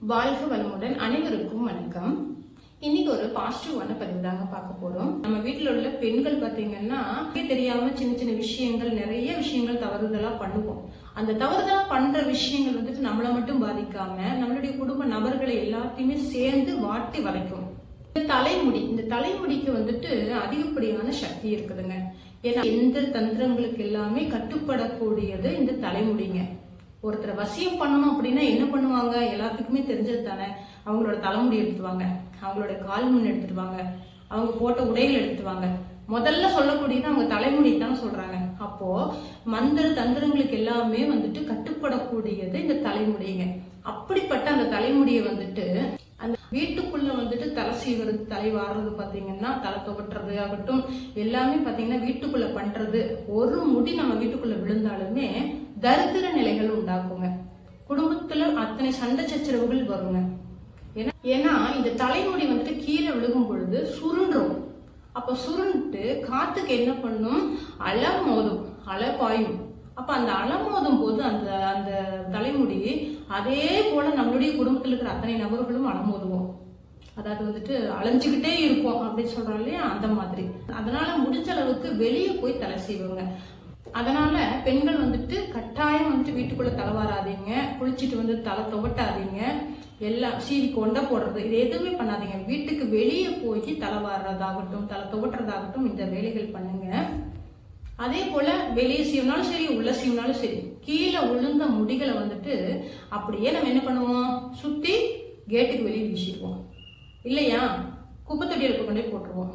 வாழ்க வளமுடன் அனைவருக்கும் வணக்கம். இன்னைக்கு ஒரு பாசிட்டிவான பதிவு தாங்க பார்க்க போறோம். நம்ம வீட்டில் உள்ள பெண்கள் பார்த்தீங்கன்னா தெரியாம சின்ன சின்ன விஷயங்கள் நிறைய விஷயங்கள் தவறுதலா பண்ணுவோம். அந்த தவறுதலா பண்ற விஷயங்கள் வந்துட்டு நம்மளை மட்டும் பாதிக்காம நம்மளுடைய குடும்ப நபர்களை எல்லாத்தையுமே சேர்ந்து வாட்டி வளைக்கும். இந்த தலைமுடி இந்த தலைமுடிக்கு வந்துட்டு அதிகப்படியான சக்தி இருக்குதுங்க. ஏன்னா எந்த தந்திரங்களுக்கு எல்லாமே கட்டுப்படக்கூடியது இந்த தலைமுடிங்க. ஒருத்தரை வசியம் பண்ணணும் அப்படின்னா என்ன பண்ணுவாங்க? எல்லாத்துக்குமே தெரிஞ்சது தானே. அவங்களோட தலைமுடி எடுத்துவாங்க அவங்களோட கால் முன் எடுத்துடுவாங்க. அவங்க போட்ட உடைகள் எடுத்துவாங்க முதல்ல சொல்லக்கூடியது அவங்க தலைமுடி தான் சொல்றாங்க. அப்போ மந்திர தந்திரங்களுக்கு எல்லாமே வந்துட்டு கட்டுப்படக்கூடியது இந்த தலைமுடிங்க. அப்படிப்பட்ட அந்த தலைமுடியை வந்துட்டு அந்த வீட்டுக்குள்ள வந்துட்டு தலை சீவுறது தலை வாடுறது பாத்தீங்கன்னா தலை துவட்டுறது ஆகட்டும் எல்லாமே பாத்தீங்கன்னா வீட்டுக்குள்ள பண்றது ஒரு முடி நம்ம வீட்டுக்குள்ள விழுந்தாலுமே தரித்திர நிலைகள் உண்டாக்குங்க குடும்பத்துல அத்தனை சண்டை சச்சரவுகள் வருங்க. ஏன்னா ஏன்னா இந்த தலைமுடி வந்துட்டு கீழே விழுகும் பொழுது சுருண்டும் அப்ப சுருண்டு காத்துக்கு என்ன பண்ணும்? அலை மோதும் அலை பாயும். அப்ப அந்த அலை மோதும் போது அந்த அந்த தலைமுடி அதே போல நம்மளுடைய குடும்பத்தில் இருக்கிற அத்தனை நபர்களும் அலமோதுவோம் அதாவது வந்துட்டு அலைஞ்சுக்கிட்டே இருக்கும் அப்படின்னு சொல்றோம் இல்லையா? அந்த மாதிரி. அதனால முடிஞ்ச அளவுக்கு வெளியே போய் தலை செய்வாங்க அதனால பெண்கள் வந்துட்டு கட்டாயம் வந்துட்டு வீட்டுக்குள்ள தலை வராதீங்க. குளிச்சுட்டு வந்து தலை துவட்டாதீங்க. எல்லாம் சீவி கொண்ட போடுறது. இது எதுவுமே பண்ணாதீங்க. வீட்டுக்கு வெளியே போய் தலை வாடுறதாகட்டும் தலை துவட்டுறதாகட்டும் இந்த வேலைகள் பண்ணுங்க. அதே போல வெளியே சீவினாலும் சரி உள்ள சீவினாலும் சரி கீழே விழுந்த முடிகளை வந்துட்டு அப்படியே நம்ம என்ன பண்ணுவோம்? சுத்தி கேட்டுக்கு வெளியே வீசிடுவோம். இல்லையா? குப்பை தொட்டியில் கொண்டு போய் போட்டுருவோம்.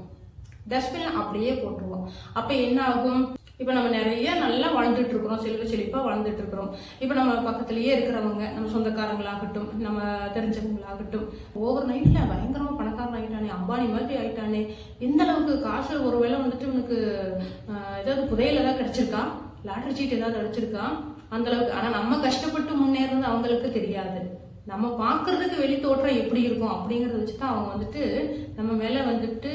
டஸ்ட்பின் அப்படியே போட்டுருவோம். அப்ப என்ன ஆகும் இப்ப நம்ம நிறைய நல்லா வாழ்ந்துட்டு இருக்கிறோம் செல்வ செழிப்பா வாழ்ந்துட்டு இருக்கிறோம் இப்ப நம்ம பக்கத்திலேயே இருக்கிறவங்க நம்ம சொந்தக்காரங்களாகட்டும் நம்ம தெரிஞ்சவங்களாகட்டும் ஓவர் நைட்ல பயங்கரமா பணக்காரன் ஆகிட்டானே அம்பானி மாதிரி ஆயிட்டானே எந்த அளவுக்கு காசு ஒருவேளை வந்துட்டு உனக்கு ஏதாவது புதையில ஏதாவது கிடைச்சிருக்கா? லாட்டரி சீட் ஏதாவது அடிச்சிருக்கா? அந்த அளவுக்கு. ஆனா நம்ம கஷ்டப்பட்டு முன்னேறது அவங்களுக்கு தெரியாது. நம்ம பார்க்கறதுக்கு வெளி தோற்றம் எப்படி இருக்கும் அப்படிங்கறத வச்சு தான் அவங்க வந்துட்டு நம்ம மேல வந்துட்டு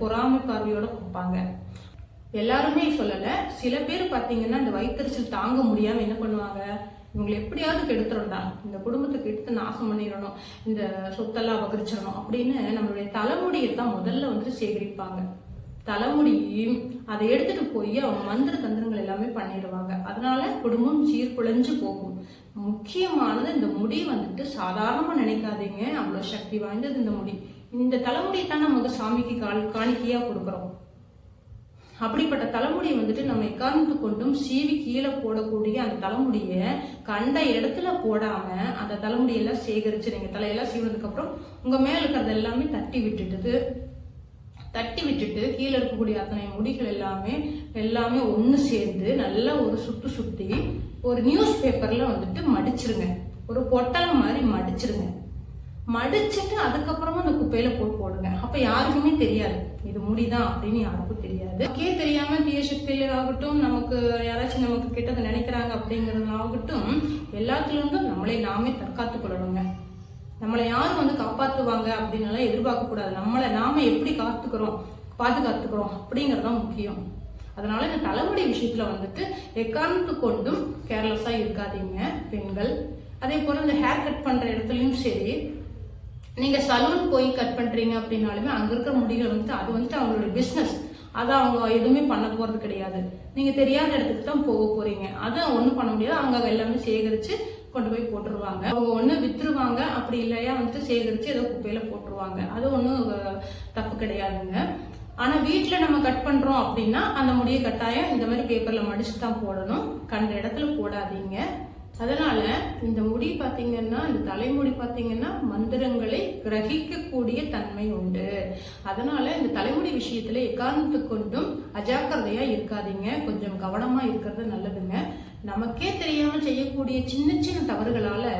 பொறாமை பார்வையோட பார்ப்பாங்க. எல்லாருமே சொல்லல. சில பேர் பாத்தீங்கன்னா இந்த வயிற்றுச்சல் தாங்க முடியாம என்ன பண்ணுவாங்க? இவங்களை எப்படியாவது கெடுத்துறோம்டா இந்த குடும்பத்துக்கு எடுத்து நாசம் பண்ணிடணும். இந்த சொத்தெல்லாம் அபகரிச்சிடணும் அப்படின்னு நம்மளுடைய தலைமுடியை தான் முதல்ல வந்துட்டு சேகரிப்பாங்க. தலைமுடியும் அதை எடுத்துட்டு போய் அவங்க மந்திர தந்திரங்கள் எல்லாமே பண்ணிடுவாங்க. அதனால குடும்பம் சீர்குலைஞ்சு போகும். முக்கியமானது இந்த முடி வந்துட்டு சாதாரணமா நினைக்காதீங்க. அவ்வளவு சக்தி வாய்ந்தது இந்த முடி. இந்த தலைமுடியை தான் நமக்கு சாமிக்கு கால் காணிக்கையா கொடுக்குறோம். அப்படிப்பட்ட தலைமுடியை வந்துட்டு நம்ம எக்காரணத்து கொண்டும் சீவி கீழே போடக்கூடிய அந்த தலைமுடியை கண்ட இடத்துல போடாம அந்த தலைமுடியெல்லாம் சேகரிச்சு நீங்க தலையெல்லாம் சீவினதுக்கு அப்புறம் உங்க மேல இருக்கிறது எல்லாமே தட்டி விட்டுட்டு தட்டி விட்டுட்டு கீழே இருக்கக்கூடிய அத்தனை முடிகள் எல்லாமே எல்லாமே ஒன்று சேர்ந்து நல்லா ஒரு சுத்து சுத்தி ஒரு நியூஸ் பேப்பர்ல வந்துட்டு மடிச்சிருங்க. ஒரு பொட்டலை மாதிரி மடிச்சிருங்க. மடிச்சிட்டு அதுக்கப்புறமா அந்த குப்பையில போட்டு போடுங்க. அப்ப யாருக்குமே தெரியாது. இது முடிதான் அப்படின்னு யாருக்கும் தெரியாது. நமக்கே தெரியாம தீய சக்தியில ஆகட்டும் நமக்கு யாராச்சும் நமக்கு கிட்டதை நினைக்கிறாங்க அப்படிங்கறது ஆகட்டும் எல்லாத்துல இருந்தும் நம்மளை நாமே தற்காத்துக் கொள்ளணுங்க. நம்மளை யாரும் வந்து காப்பாற்றுவாங்க அப்படின்னு எதிர்பார்க்கக்கூடாது எதிர்பார்க்க கூடாது. நம்மளை நாம எப்படி காத்துக்கிறோம் பாதுகாத்துக்கிறோம் அப்படிங்கறது தான் முக்கியம். அதனால இந்த தலைமுடி விஷயத்துல வந்துட்டு எக்காரணத்து கொண்டும் கேர்லெஸ்ஸா இருக்காதீங்க பெண்கள். அதே போல இந்த ஹேர் கட் பண்ற இடத்துலயும் சரி நீங்க சலூன் போய் கட் பண்றீங்க அப்படின்னாலுமே அங்க இருக்கிற முடிகள் வந்துட்டு அது வந்துட்டு அவங்களோட பிசினஸ் அதை அவங்க எதுவுமே பண்ண போறது கிடையாது. நீங்க தெரியாத இடத்துக்கு தான் போக போறீங்க. அதை ஒண்ணும் பண்ண முடியாது. அவங்க எல்லாமே சேகரிச்சு கொண்டு போய் போட்டுருவாங்க. அவங்க ஒன்று விற்றுருவாங்க அப்படி இல்லையா வந்துட்டு சேகரித்து ஏதோ குப்பையில் போட்டுருவாங்க. அது ஒன்றும் தப்பு கிடையாதுங்க. ஆனால் வீட்டில் நம்ம கட் பண்ணுறோம் அப்படின்னா அந்த முடியை கட்டாயம் இந்த மாதிரி பேப்பரில் மடிச்சு தான் போடணும். கண்ட இடத்துல போடாதீங்க. அதனால இந்த முடி பார்த்தீங்கன்னா இந்த தலைமுடி பார்த்திங்கன்னா மந்திரங்களை கிரகிக்கக்கூடிய தன்மை உண்டு. அதனால இந்த தலைமுடி விஷயத்துல எக்காரணத்து கொண்டும் அஜாக்கிரதையா இருக்காதீங்க. கொஞ்சம் கவனமா இருக்கிறது நல்லதுங்க. நமக்கே தெரியாமல் செய்யக்கூடிய சின்ன சின்ன தவறுகளால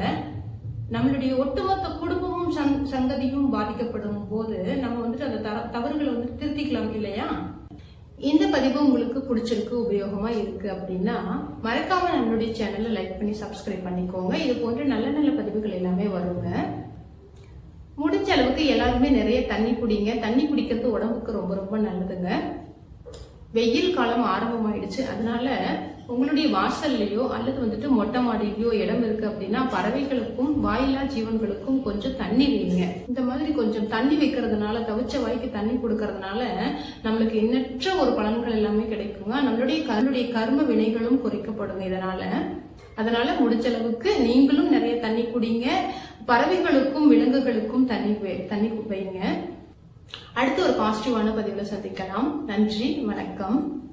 நம்மளுடைய ஒட்டுமொத்த குடும்பமும் சங்- சங்கதியும் பாதிக்கப்படும் போது நம்ம வந்துட்டு அந்த த தவறுகளை வந்து திருத்திக்கலாம் இல்லையா? இந்த பதிவு உங்களுக்கு பிடிச்சிருக்கு உபயோகமா இருக்கு அப்படின்னா மறக்காம நம்மளுடைய சேனலை லைக் பண்ணி சப்ஸ்கிரைப் பண்ணிக்கோங்க. இது போன்ற நல்ல நல்ல பதிவுகள் எல்லாமே வருங்க. முடிஞ்ச அளவுக்கு எல்லாருமே நிறைய தண்ணி குடிங்க. தண்ணி குடிக்கிறது உடம்புக்கு ரொம்ப ரொம்ப நல்லதுங்க. வெயில் காலம் ஆரம்பமாயிடுச்சு. அதனால உங்களுடைய வாசல்லையோ அல்லது வந்துட்டு மொட்டை மாடியிலயோ இடம் இருக்கு அப்படின்னா பறவைகளுக்கும் வாயிலா ஜீவன்களுக்கும் கொஞ்சம் தண்ணி வைங்க. இந்த மாதிரி கொஞ்சம் தண்ணி வைக்கிறதுனால தவிச்ச வாய்க்கு தண்ணி கொடுக்கறதுனால நம்மளுக்கு எண்ணற்ற ஒரு பலன்கள் எல்லாமே கிடைக்குங்க. நம்மளுடைய கருடைய கர்ம வினைகளும் குறைக்கப்படுங்க இதனால. அதனால முடிஞ்ச அளவுக்கு நீங்களும் நிறைய தண்ணி குடிங்க. பறவைகளுக்கும் விலங்குகளுக்கும் தண்ணி தண்ணி வைங்க. அடுத்து ஒரு பாசிட்டிவான பதிவில் சந்திக்கலாம். நன்றி வணக்கம்.